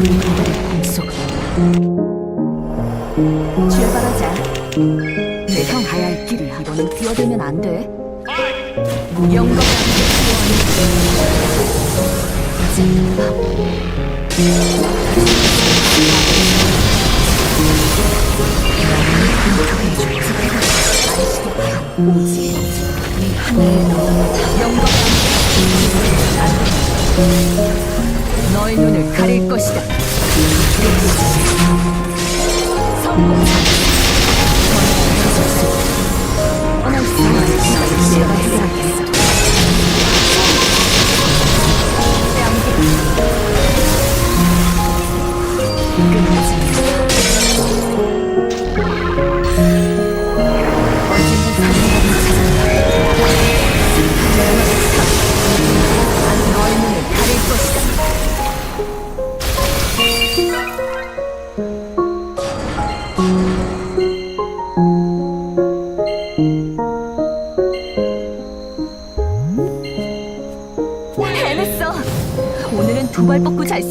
그들의 꿈속으로 출발하자 내형 가야 할 길이 이번엔 뛰어들면 안돼. 영광 오직 이 하늘의 영광 너의 눈을 가릴 것이다. 너의 해냈어. 오늘은 두 발 뻗고 잘 수